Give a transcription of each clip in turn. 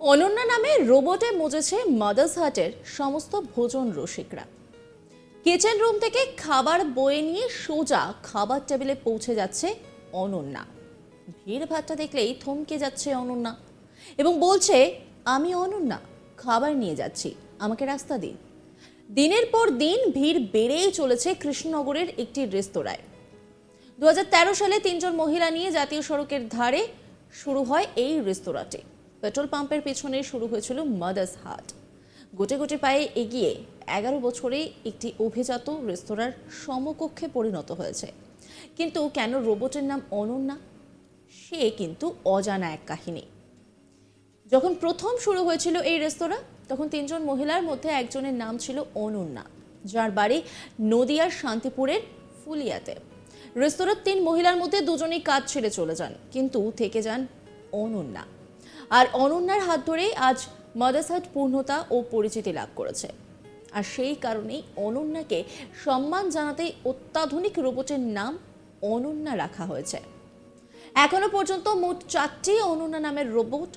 অনন্যা নামে রোবটে মজেছে মাদার্স হাটের সমস্ত ভোজন রসিকরা। কিচেন রুম থেকে খাবার বয়ে নিয়ে সোজা খাবার টেবিলে পৌঁছে যাচ্ছে অনন্যা। ভিড় ভাট্টা দেখলেই থমকে যাচ্ছে অনন্যা এবং বলছে, আমি অনন্যা, খাবার নিয়ে যাচ্ছি, আমাকে রাস্তা দিন। দিনের পর দিন ভিড় বেড়েই চলেছে কৃষ্ণনগরের একটি রেস্তোরাঁয়। দু হাজার তেরো সালে তিনজন মহিলা নিয়ে জাতীয় সড়কের ধারে শুরু হয় এই রেস্তোরাঁটি। পেট্রোল পাম্পের পেছনে শুরু হয়েছিল মাদার্স হাট। গোটে গোটে পায়ে এগিয়ে এগারো বছরে একটি অভিজাত রেস্তোরাঁর সমকক্ষে পরিণত হয়েছে। কিন্তু কেন রোবটের নাম অনন্যা? সে কিন্তু অজানা এক কাহিনী। যখন প্রথম শুরু হয়েছিল এই রেস্তোরাঁ, তখন তিনজন মহিলার মধ্যে একজনের নাম ছিল অনন্যা, যার বাড়ি নদিয়ার শান্তিপুরের ফুলিয়াতে। রেস্তোরাঁর তিন মহিলার মধ্যে দুজনেই কাজ ছেড়ে চলে যান, কিন্তু থেকে যান অনন্যা। আর অনন্যার হাত ধরেই আজ মাদাসাট পূর্ণতা ও পরিচিতি লাভ করেছে। আর সেই কারণেই অনন্যাকে সম্মান জানাতেই অত্যাধুনিক রোবটের নাম অনন্যা রাখা হয়েছে। এখনও পর্যন্ত মোট চারটি অনন্যা নামের রোবট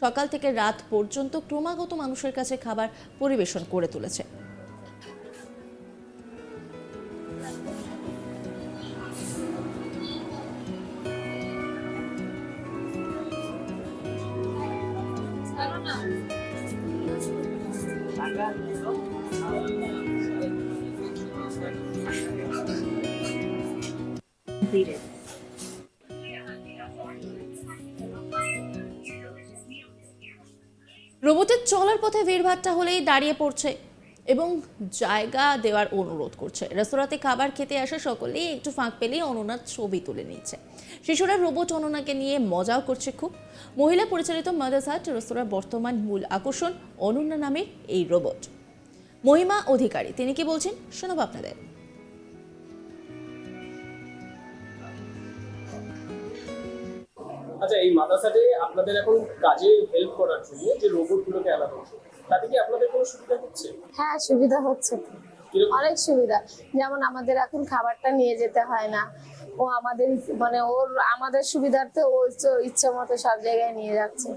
সকাল থেকে রাত পর্যন্ত ক্রমাগত মানুষের কাছে খাবার পরিবেশন করে তুলেছে। রোবটের চলার পথে ভিড়ভাট্টা হলেই দাঁড়িয়ে পড়ছে। এবং জায়গা দেওয়ার অনুরোধ করছে। রেস্তোরাঁতে খাবার খেতে আসা সকলেই একটু ফাঁক পেলেই অননার ছবি তুলে নিচ্ছে। শিশুরা রোবট অননাকে নিয়ে মজাও করছে খুব। মহিলা পরিচালিত মাদার্স হাট রেস্তোরাঁর বর্তমান মূল আকর্ষণ অনন্যা নামের এই রোবট। মহিমা অধিকারী, তিনি কি বলছেন? শোনাবো আপনাদের। আচ্ছা এই মাদ্রাসাতে আপনাদের এখন কাজে হেল্প করার জন্য যে রোবট গুলোকে হচ্ছে তাতে কি আপনাদের কোনো সুবিধা হচ্ছে? হ্যাঁ সুবিধা হচ্ছে। অনেক সুবিধা। যেমন আমাদের এখন খাবারটা নিয়ে যেতে হয় না। ও আমাদের মানে ওর আমাদের সুবিধার্থে ও ইচ্ছে- মতো সব জায়গায় নিয়ে যাচ্ছে।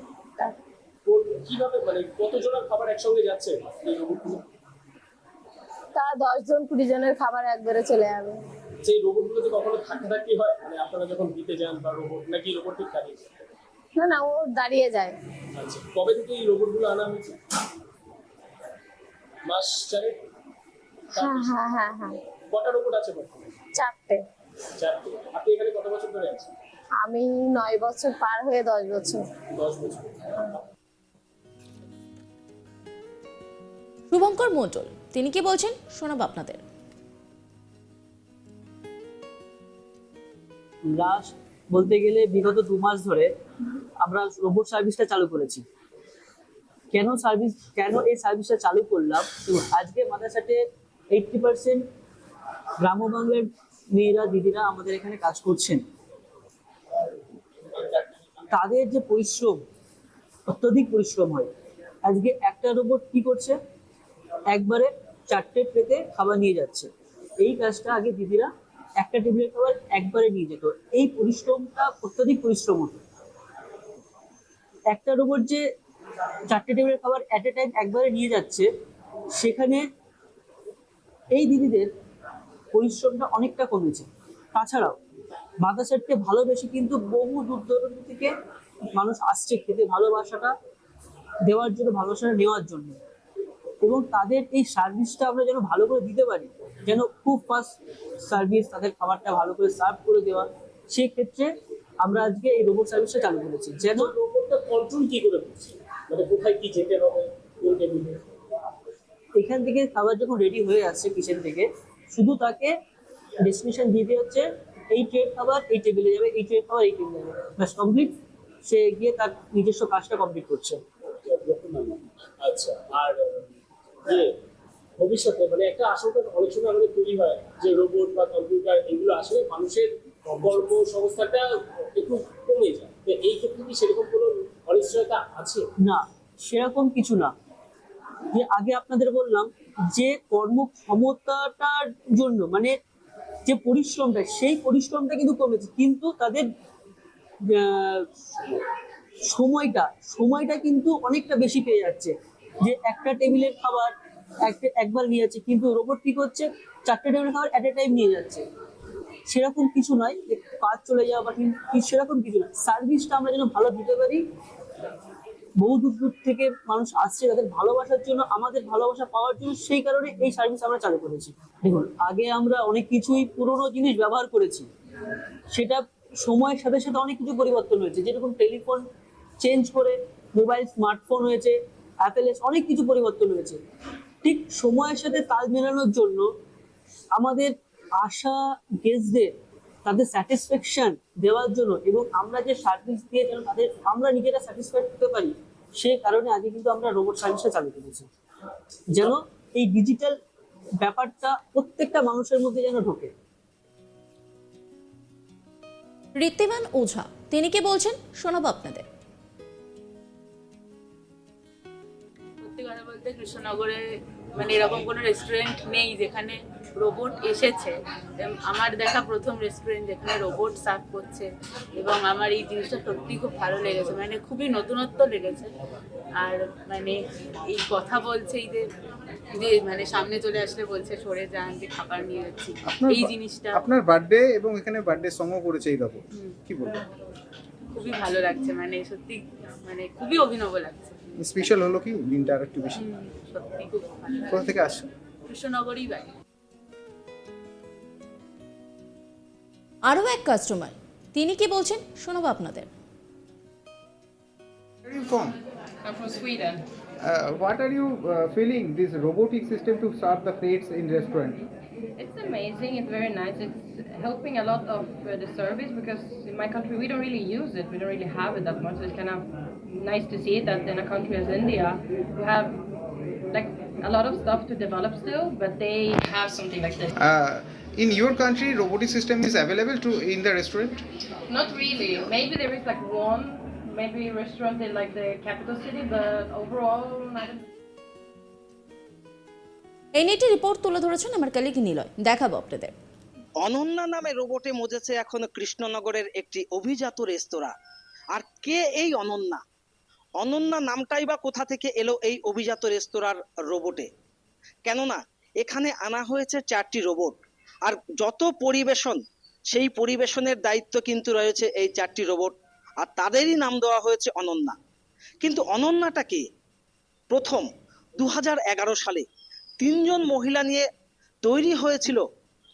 কীভাবে মানে কত জনের খাবার একসঙ্গে যাচ্ছে? তা দশ জন কুড়ি জনের খাবার একবারে চলে যাবে। সেই কখনো ধাক্কা হয়? মানে আপনারা যখন দিতে যান বা রোবট নাকি রোবট ঠিক থাকে? না না ও দাঁড়িয়ে যায়। আচ্ছা কবে থেকে এই আনা হয়েছে? মাস চারেক হ্যাঁ হ্যাঁ হ্যাঁ হ্যাঁ। কটা রোবট আছে বর্তমানে? চারটে। চারটে। আপনি এখানে কত বছর ধরে আছেন? আমি নয় বছর পার হয়ে দশ বছর। দশ বছর। শুভঙ্কর মণ্ডল তিনি কি বলছেন? শোনাবো আপনাদের। লাস্ট বলতে গেলে বিগত দু মাস ধরে আমরা রোবট সার্ভিসটা চালু করেছি। কেন সার্ভিস কেন এই সার্ভিসটা চালু করলাম? আজকে মাদ্রাসাতে এইটটি পার্সেন্ট গ্রাম্য বাংলার মেয়েরা, দিদিরা আমাদের এখানে কাজ করছেন। তাদের যে পরিশ্রম, অত্যধিক পরিশ্রম হয়। আজকে একটা রোবট কি করছে? একবারে চারটে প্লেতে খাবার নিয়ে যাচ্ছে। এই কাজটা আগে দিদিরা একটা টেবিলের খাবার একবারে নিয়ে যেত। এই পরিশ্রমটা অত্যধিক পরিশ্রম হতো। একটা রোবট যে চারটে টেবিলের খাবার অ্যাট এ টাইম একবারে নিয়ে যাচ্ছে। সেখানে এই দিদিদের পরিশ্রমটা অনেকটা কমেছে। তাছাড়াও মাদ্রাসারকে ভালোবেসে কিন্তু বহু দূর দূরান্ত থেকে মানুষ আসছে খেতে ভালোবাসাটা দেওয়ার জন্য, ভালোবাসাটা নেওয়ার জন্য। এবং তাদের এই সার্ভিসটা আমরা যেন ভালো করে দিতে পারি, যেন খুব ফাস্ট সার্ভিস তাদের খাবারটা ভালো করে সার্ভ করে দেওয়া। সেই ক্ষেত্রে আমরা আজকে এই রোবট সার্ভিসটা চালু করেছি। যেন রোবটটা কন্ট্রোল কি করে মানে কোথায় কি যেতে হবে কোন টেবিলে এখান থেকে খাবার যখন রেডি হয়ে আসছে কিচেন থেকে শুধু তাকে ডেস্টিনেশন দিয়ে হচ্ছে এই ট্রেড খাবার এই টেবিলে যাবে এই ট্রেড খাবার এই টেবিলে যাবে। ব্যাস কমপ্লিট সে গিয়ে তার নিজস্ব কাজটা কমপ্লিট করছে। আচ্ছা আর ভবিষ্যতে মানে একটা আশঙ্কা অনেক সময় আমাদের তৈরি হয় যে রোবট বা কম্পিউটার এগুলো আসলে মানুষের কর্মসংস্থানটা একটু কমে যায়। তো এই ক্ষেত্রে কি সেরকম কোনো অনিশ্চয়তা আছে? না, সেরকম কিছু না। যে আগে আপনাদের বললাম যে কর্মক্ষমতাটার জন্য মানে যে পরিশ্রমটা, সেই পরিশ্রমটা কিন্তু কমেছে, কিন্তু তাদের সময়টা সময়টা কিন্তু অনেকটা বেশি পেয়ে যাচ্ছে। যে একটা টেবিলের খাবার একটা, একবার নিয়ে যাচ্ছে, কিন্তু রোবট কি করছে চারটে টেবিলের খাবার এট এ টাইম নিয়ে যাচ্ছে। সেরকম কিছু নয় যে কাজ চলে যাওয়া বা সেরকম কিছু নয় সার্ভিসটা আমরা যেন ভালো দিতে পারি বহু দূর দূর থেকে মানুষ আসছে তাদের ভালোবাসার জন্য, আমাদের ভালোবাসা পাওয়ার জন্য, সেই কারণে এই সার্ভিস আমরা চালু করেছি। দেখুন, আগে আমরা অনেক কিছুই পুরোনো জিনিস ব্যবহার করেছি। সেটা সময়ের সাথে সাথে অনেক কিছু পরিবর্তন হয়েছে। যেরকম টেলিফোন চেঞ্জ করে মোবাইল স্মার্টফোন হয়েছে অ্যাপেল অনেক কিছু পরিবর্তন হয়েছে। ঠিক সময়ের সাথে তাল মেলানোর জন্য আমাদের আশা গেস্টদের তাদের স্যাটিসফ্যাকশন দেওয়ার জন্য এবং আমরা যে সার্ভিস দিয়ে যেন তাদের আমরা নিজেরা স্যাটিসফাইড হতে পারি সেই কারণে আজকে কিন্তু আমরা রোবট সার্ভিসটা চালু করেছি। যেন এই ডিজিটাল ব্যাপারটা প্রত্যেকটা মানুষের মধ্যে যেন ঢোকে। ঋদ্ধিমান ওঝা তিনি কি বলছেন? শোনাবো আপনাদের। সত্যি কথা বলতে কৃষ্ণনগরে মানে এরকম কোনো রেস্টুরেন্ট নেই যেখানে রোবট এসেছে। আমার দেখা প্রথম রেস্টুরেন্ট যেখানে রোবট সার্ভ করছে এবং আমার এই জিনিসটা সত্যি খুব ভালো লেগেছে। মানে খুবই নতুনত্ব লেগেছে। আর মানে এই কথা বলছে এই যে যে মানে সামনে চলে আসলে বলছে সরে যান যে খাবার নিয়ে যাচ্ছি। এই জিনিসটা আপনার বার্থডে এবং এখানে বার্থডে সঙ্গও করেছে এই হুম, কি বলব খুবই ভালো লাগছে মানে সত্যি মানে খুবই অভিনব লাগছে। স্পেশাল হলো কি? দিনটা আর একটু বেশি সত্যি খুব ভালো। কোথা থেকে আসছে কৃষ্ণনগরই বাড়ি। আরও এক কাস্টমার তিনি কি বলছেন শোনাবো আপনাদের Where are you from? I'm from Sweden. Uh, what are you uh, feeling this robotic system to serve the plates in restaurant? It's amazing. It's very nice. It's helping a lot of uh, the service because in my country we don't really use it. We don't really have it that much. So it's kind of nice to see that in a country as India, we have like a lot of stuff to develop still, but they have something like this. Uh, in your country, robotic system is available to in the restaurant. Not really. Maybe there is like one, maybe restaurant in like the capital city, but overall, I don't. এই নিয়ে একটি report তুলে ধরেছেন আমার কালিক নিলয় দেখাবো আপনাদের অনন্যা নামে রোবটে মজেছে এখন কৃষ্ণনগরের একটি অভিজাত রেস্তোরাঁ আর কে এই অনন্যা অনন্যা নামটাই বা কোথা থেকে এলো এই অভিজাত রেস্তোরাঁর রোবটে কেননা এখানে আনা হয়েছে চারটি রোবট আর যত পরিবেশন, সেই পরিবেশনের দায়িত্ব কিন্তু রয়েছে এই চারটি রোবট আর তাদেরই নাম দেওয়া হয়েছে অনন্যা। কিন্তু অনন্যাটা কে? প্রথম, দুহাজার এগারো সালে তিনজন মহিলা নিয়ে তৈরি হয়েছিল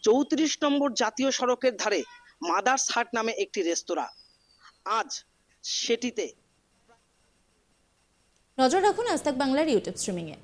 চৌত্রিশ নম্বর জাতীয় সড়কের ধারে মাদার্স হাট নামে একটি রেস্তোরাঁ। আজ সেটিতে নজর রাখুন আজ বাংলার ইউটিউব স্ট্রিমিংয়ে।